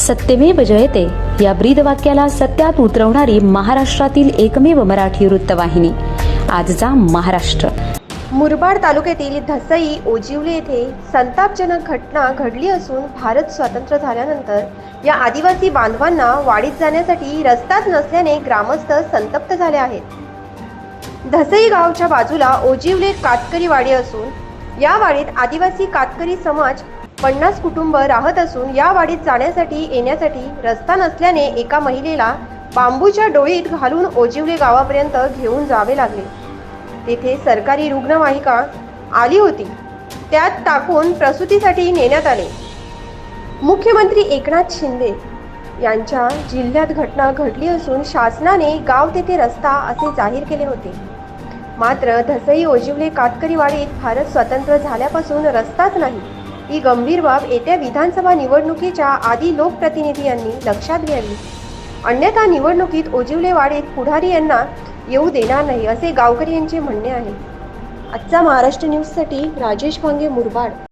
सत्यमेव जयते. या ब्रीद वाक्याला सत्यात उतरवणारी महाराष्ट्रातील एकमेव मराठी वृत्तवाहिनी. आजचा महाराष्ट्र. मुरबाड तालुक्यातील धसई ओजिवले येथे संतापजनक घटना घडली असून भारत स्वतंत्र झाल्यानंतर या आदिवासी बांधवांना वाडीत जाण्यासाठी रस्ताच नसल्याने ग्रामस्थ संतप्त झाले आहेत. धसई गावच्या बाजूला ओजिवले कातकरी वाडी असून या वाडीत आदिवासी कातकरी समाज पन्नास कुटुंब राहत असून या वाडीत जाण्यासाठी येण्यासाठी रस्ता नसल्याने एका महिलेला बांबूच्या डोळीत घालून ओजिवले गावापर्यंत घेऊन जावे लागले. तेथे सरकारी रुग्णवाहिका आली होती. त्यात टाकून प्रसूतीसाठी नेण्यात आले. मुख्यमंत्री एकनाथ शिंदे यांच्या जिल्ह्यात घटना घडली असून शासनाने गाव तेथे रस्ता असे जाहीर केले होते. मात्र धसई ओजिवले कातकरी वाडीत भारत स्वतंत्र झाल्यापासून रस्ताच नाही. ही गंभीर बाब येत्या विधानसभा निवडणुकीच्या आधी लोकप्रतिनिधी यांनी लक्षात घ्यावी. अन्यथा निवडणुकीत ओजिवले वाडीत पुढारी यांना येऊ देणार नाही असे गावकरी यांचे म्हणणे आहे. आजचा महाराष्ट्र न्यूजसाठी राजेश भांगे मुरबाड.